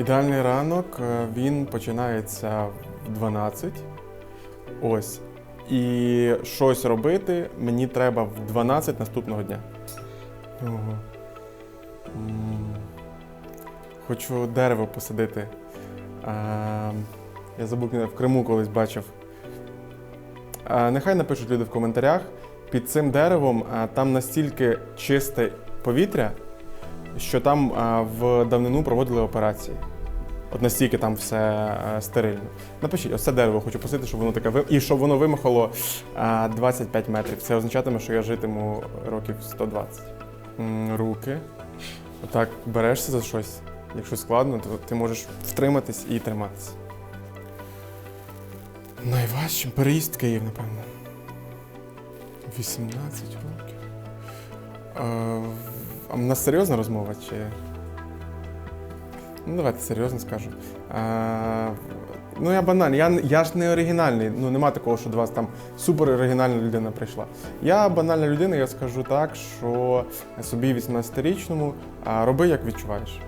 Ідеальний ранок е, він починається в 12. Ось. І щось робити мені треба в 12 наступного дня. Ого. Хочу дерево посадити. А, я забув, в Криму колись бачив. А, нехай напишуть люди в коментарях. Під цим деревом а, там настільки чисте повітря, що там в давнину проводили операції. От настільки там все е, стерильно. Напишіть, ось це дерево хочу посадити, щоб воно таке і щоб воно вимахало 25 метрів. Це означатиме, що я житиму років 120. Руки. Отак берешся за щось. Якщо складно, то ти можеш втриматись і триматися. Найважчим переїзд Київ, напевно. 18 років. А, в нас серйозна розмова чи. Ну, давайте серйозно скажу. А, ну, я банальний. Я, я ж не оригінальний. Ну, нема такого, що до вас там супер оригінальна людина прийшла. Я банальна людина, я скажу так, що собі 18-річному а, роби, як відчуваєш.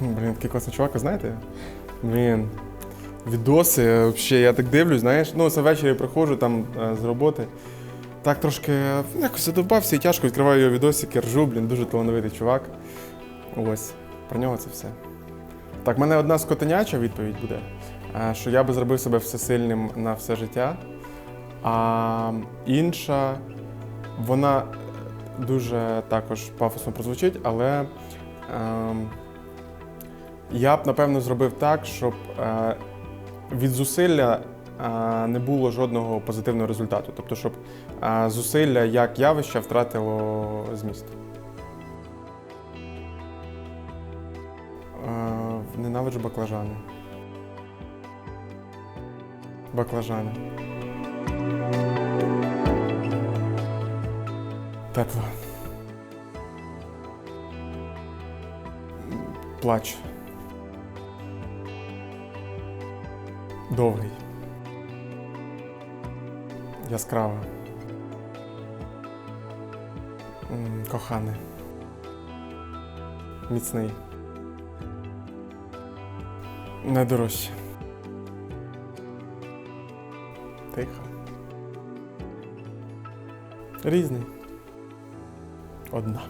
Блін, такий класний чувак, знаєте? Блін. Відоси, взагалі, я так дивлюсь, знаєш, ну, це ввечері приходжу там е, з роботи. Так трошки якось задовбався і тяжко відкриваю його відосики, ржу, блін, дуже талановитий чувак. Ось, про нього це все. Так, в мене одна скотиняча відповідь буде, е, що я би зробив себе всесильним на все життя. А інша, вона дуже також пафосно прозвучить, але ем, я б напевно зробив так, щоб е, від зусилля не було жодного позитивного результату. Тобто, щоб зусилля як явище втратило зміст. Ненавиджу баклажани. Баклажани. Тепло. Плач. Довгий. Яскраво. Кохане. Міцний. Найдорожче. Тихо. Різний. Одна.